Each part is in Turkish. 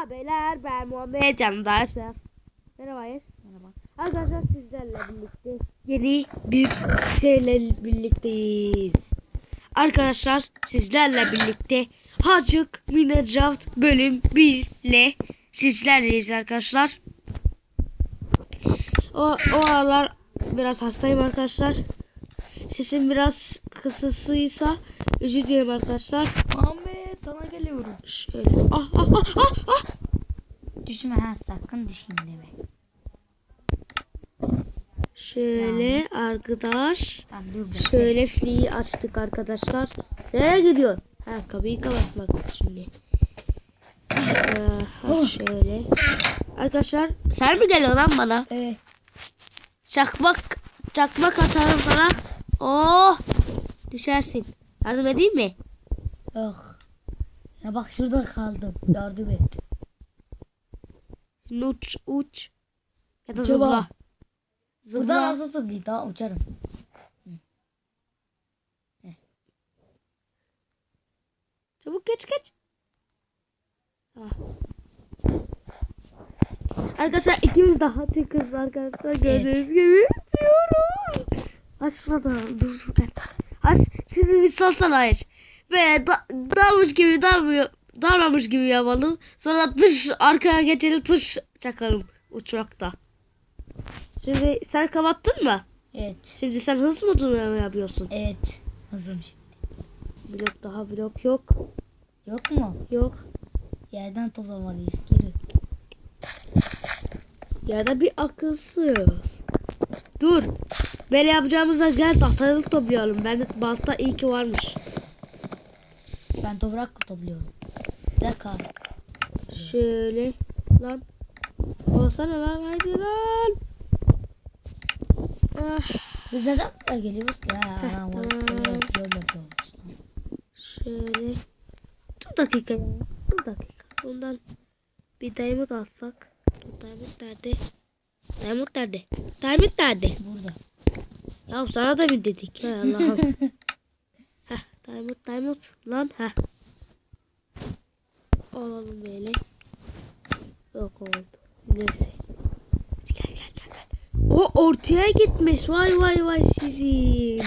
Merhaba beyler ben Muhammed Candaş ve Merhaba Hayır. Merhaba. Arkadaşlar sizlerle birlikte yeni bir şeyle birlikteyiz. Arkadaşlar sizlerle birlikte Hacık Minecraft bölüm 1 ile sizlerleyiz arkadaşlar. O, o aralar biraz hastayım arkadaşlar. Sesim biraz kısasıysa özür dilerim arkadaşlar. Geliyorum. Şöyle. Ah ah ah ah ah. Düşme ha sakın düşeyim deme. Şöyle arkadaş. Tamam. Şöyle free açtık arkadaşlar. Nereye gidiyor? Ha kapıyı kapatmak şimdi. Ee, şöyle. Arkadaşlar sen mi geliyorsun lan bana? Ee, Çakmak çakmak atarım sana. Oh! Düşersin. Yardım edeyim mi? yok. Ya bak şurada kaldım. Yardım et. Uç uç. Ya da Uça zıpla. Zıpla. Buradan nasıl zıplayayım? Daha uçarım. Çabuk geç geç. Tamam. Arkadaşlar ikimiz daha çıkıyoruz arkadaşlar. Gördüğünüz gibi diyoruz. Açmadan dur dur. Aç. Şimdi bir salsana hayır. Ve da, dalmış gibi dalmıyor. Dalmamış gibi yapalım. Sonra dış arkaya geçelim dış çakalım uçmakta. Şimdi sen kapattın mı? Evet. Şimdi sen hız modunu yapıyorsun? Evet. Hazırım şimdi. Blok daha blok yok. Yok mu? Yok. Yerden toplamalıyız. Geri. Ya da bir akılsız. Dur. Böyle yapacağımıza gel tahtalık toplayalım. Bende balta iyi ki varmış. Ben toprak topluyorum. Bir dakika. Şöyle. Lan. Olsana lan haydi lan. Ah, Biz neden buraya geliyoruz ki? Ha, tamam. şöyle. Dur dakika. Dur dakika. Bundan bir diamond alsak. Dur diamond nerede? Diamond nerede? Diamond nerede? Burada. Ya sana da mı dedik? Allah'ım. Diamond diamond lan heh. Alalım böyle. Yok oldu. Neyse. Gel gel gel gel. O ortaya gitmiş. Vay vay vay sizin.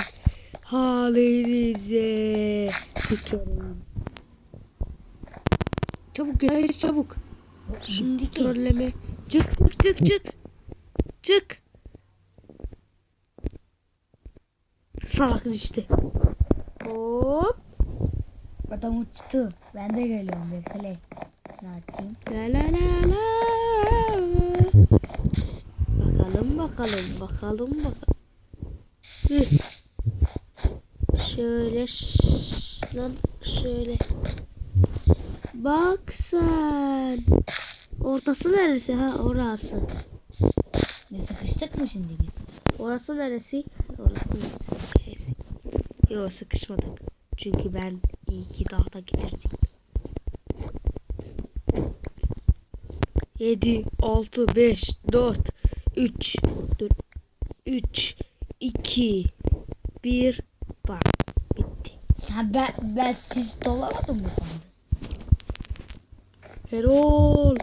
Halinize. Tükürüm. Çabuk gel çabuk. Şimdi. Trolleme. Çık çık çık çık. Çık. Salak düştü. Hop. Adam uçtu. Ben de geliyorum. Bekle. Ne yapayım? La la la la. Bakalım bakalım bakalım bakalım. Şöyle lan şöyle. Bak sen. Ortası neresi ha orası. Ne sıkıştık mı şimdi? Orası neresi? Orası neresi? Yok sıkışmadık. Çünkü ben iyi ki dağda giderdim. 7, 6, 5, 4, 3, 4, 3, 2, 1, bak bitti. Sen ben, ben siz dolamadın mı sandın? Erol.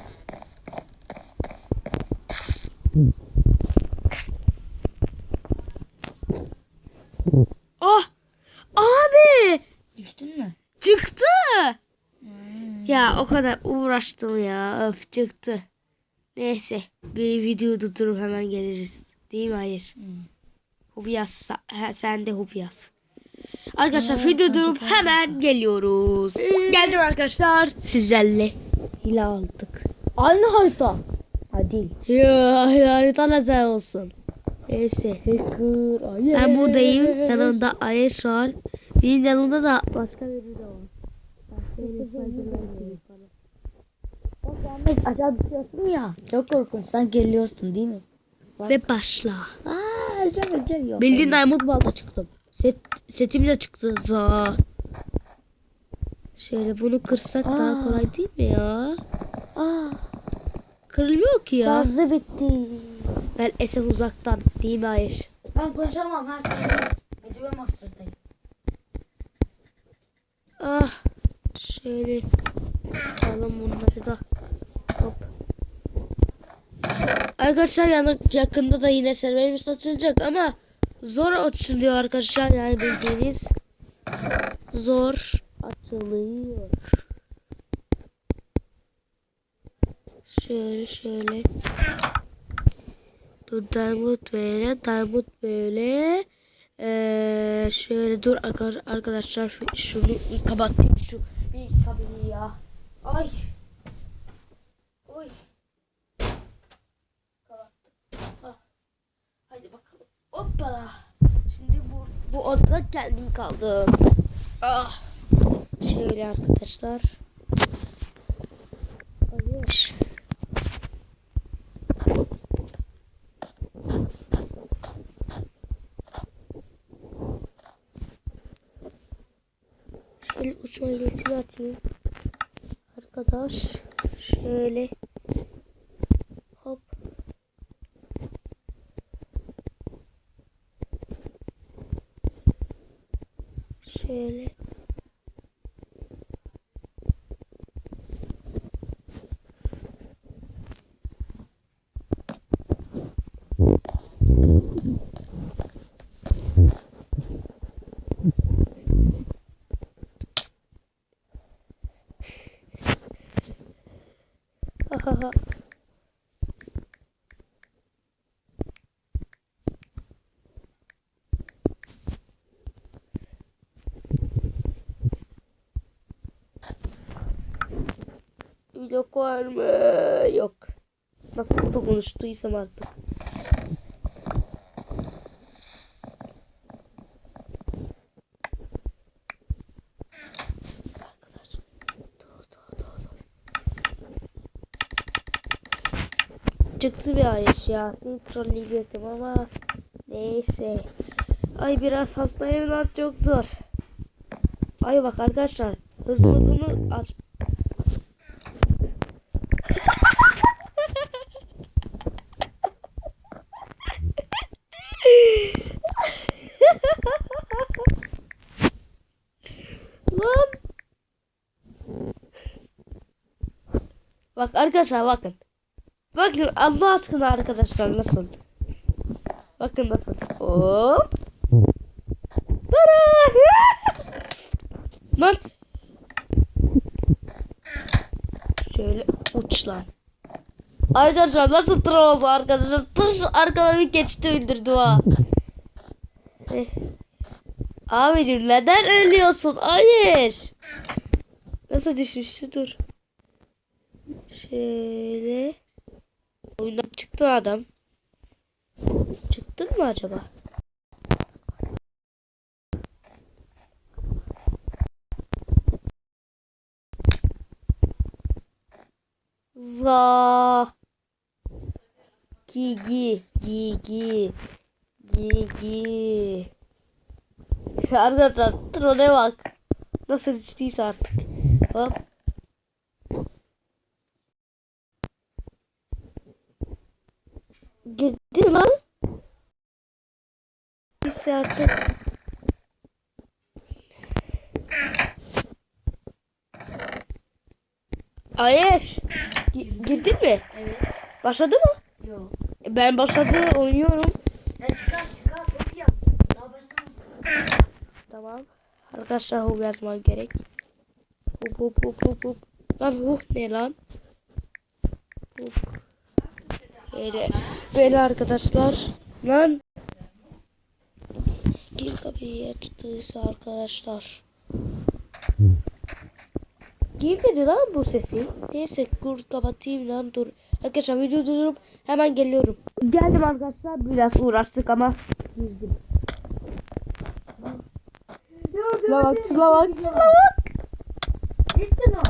Ah! Abi! Düştün mü? Çıktı! Hmm. Ya o kadar uğraştım ya. Öf çıktı. Neyse. Bir videoda durup hemen geliriz. Değil mi? Hayır. Hmm. Hub yaz. Ha, sen de hub yaz. Arkadaşlar video durup hemen geliyoruz. Geldim arkadaşlar. Sizlerle hile aldık. Aynı harita. Hadi. Ya harita ne olsun. Neyse. Hacker. Ben buradayım. Yanımda Ayes var. Benim yanımda da başka biri de var. Ahmet aşağı düşüyorsun ya. Çok korkunç. Sen geliyorsun değil mi? Ve başla. Aa aşağı aşağı yok. Bildiğin diamond balta çıktım. Set, setim de çıktı. Za. Şöyle bunu kırsak daha Aa. kolay değil mi ya? Aa. Kırılmıyor ki ya. Şarjı bitti. Ben Esef uzaktan değil mi Ayes? Ben konuşamam. Ben sana Mecbur Master'dayım. Ah. Şöyle. Alalım bunları da. Arkadaşlar yani yakında da yine serverimiz açılacak ama zor açılıyor arkadaşlar yani bildiğiniz zor açılıyor. Şöyle şöyle. Dur Diamond böyle Diamond böyle. Ee, şöyle dur arka- arkadaşlar şunu bir şu bir kabini ya. Ay. Oy. Kapattım. Ah. Haydi bakalım. Hoppala. Şimdi bu, bu odada kendim kaldım. Ah. Şöyle arkadaşlar. Hadi. Şöyle uçma hilesini atayım. Arkadaş. Şöyle. Hop. Şöyle. Ahaha. Vlog var mı? Yok. Nasıl konuştuysam artık. Arkadaşlar. Dur, dur, dur, dur. Çıktı bir ayış ya. Trolleyecektim ama neyse. Ay biraz hastayım lan çok zor. Ay bak arkadaşlar. Hız modunu aç. Lan. Bak arkadaşlar bakın. Bakın Allah aşkına arkadaşlar nasıl? Bakın nasıl? Hop. Tada! Lan. Şöyle uç lan. Arkadaşlar nasıl tır oldu arkadaşlar? Tır arkadan bir geçti öldürdü ha. Eh. Abicim neden ölüyorsun? Hayır. Nasıl düşmüştü? Dur. Şöyle. Oyundan çıktı adam. Çıktın mı acaba? Za. Gigi. Gigi. Gigi. Arkadaşlar trole bak. Nasıl içtiyse artık. Hop. Girdi mi lan? Neyse artık. Hayır. Gi- Girdin mi? Evet. Başladı mı? Yok. Ben başladı oynuyorum. Ya çıkar çıkar. Hop ya. Daha başlamadı. Tamam. Arkadaşlar hop yazmam gerek. Hop hop hop hop hop. Lan hop ne lan? Hop. Böyle, böyle arkadaşlar. Lan. Kim kapıyı açtıysa arkadaşlar. Girmedi lan bu sesi. Neyse dur kapatayım lan dur. Arkadaşlar video durdurup hemen geliyorum. Geldim arkadaşlar. Biraz uğraştık ama girdim. Şuna bak, şuna bak, şuna bak. Git şunu.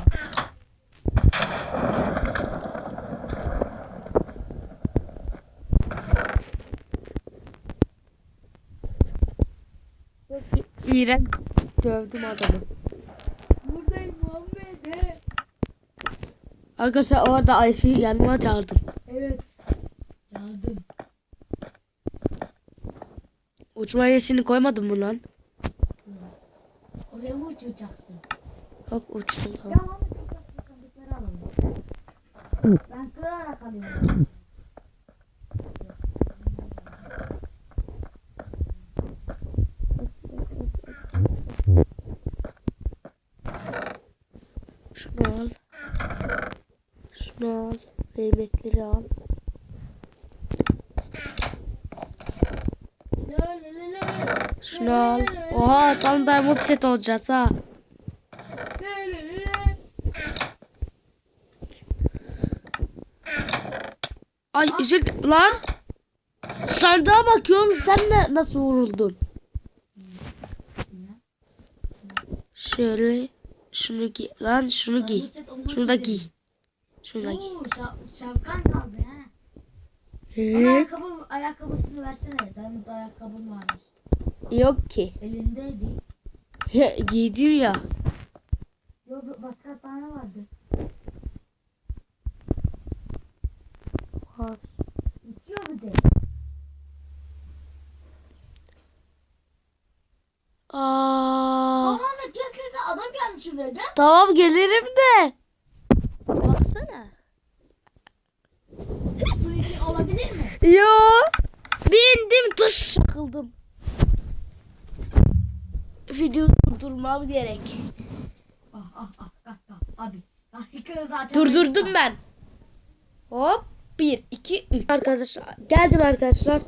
İğrenç dövdüm adamı. Buradayım Muhammed. Arkadaşlar orada Ayşe'yi yanıma çağırdım. Evet. Çaldım. Uçma resini koymadın mı lan? Oraya mı uçacaksın? Hop uçtum tamam. Sandıkları alalım. Ben kırarak alayım. Şunu al. Şunu al. Reynekleri al. Şunu al. Oha tam diamond set olacağız ha. Ay üzül lan. Sandığa bakıyorum sen ne nasıl vuruldun? Şöyle şunu giy lan şunu giy. Şunu da giy. Giy. Oo, şa- şapkan kaldı ha. Evet. ayakkabı, ayakkabısını versene. Diamond ayakkabım varmış. Yok ki. Elindeydi. Giydim ya. Yok başka tane vardı. Uçuyor bir de. Aa, Aman da gel gel adam gelmiş şuraya gel. tamam gelirim de. Olabilir mi? Yo. Bindim tuş çakıldım. Video durdurmam gerek. Ah ah ah ah ah abi. Ah zaten. Durdurdum ben. Hop. 1, 2, 3. Arkadaşlar geldim arkadaşlar.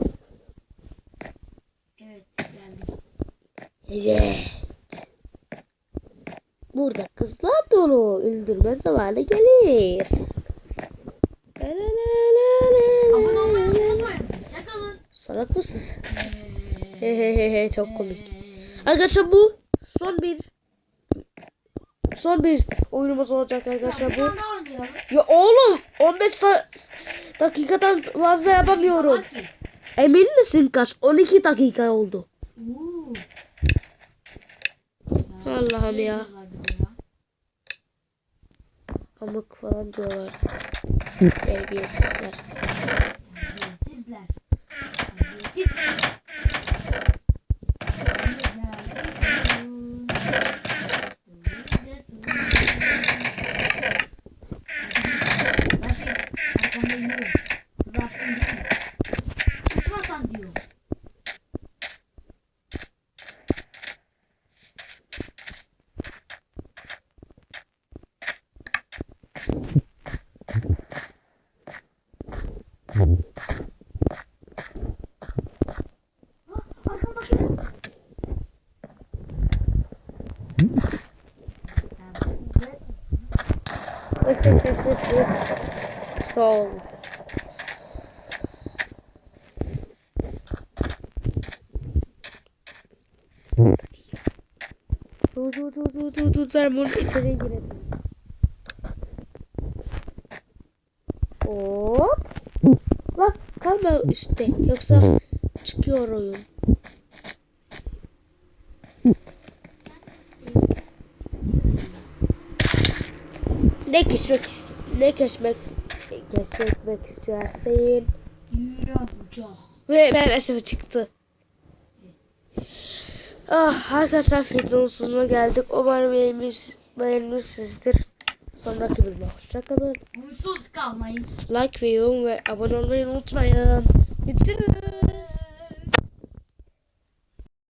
Evet geldi. Evet. Burada kızlar dolu. Öldürme zamanı gelir. La la la la la Abone la olmayı la. unutmayın. Mısın? Hehehehe çok komik. Arkadaşlar bu son bir son bir oyunumuz olacak arkadaşlar bu. Ya oğlum 15 sa- dakikadan fazla yapamıyorum. Emin misin kaç? 12 dakika oldu. Allah'ım ya. Pamuk falan diyorlar. Terbiyesizler. Troll. Dur dur dur dur dur dur ben bunu içeriye girelim. Hop. Lan kalma üstte yoksa çıkıyor oyun. Ne kesmek ne kesmek kesmek istersin Yürü uçak. ve maalesef çıktı. Ah arkadaşlar videonun sonuna geldik. Umarım beğenmiş, beğenmişsinizdir. Sonraki bölüme hoşçakalın. Umutsuz kalmayın. Like ve yorum ve abone olmayı unutmayın. Görüşürüz.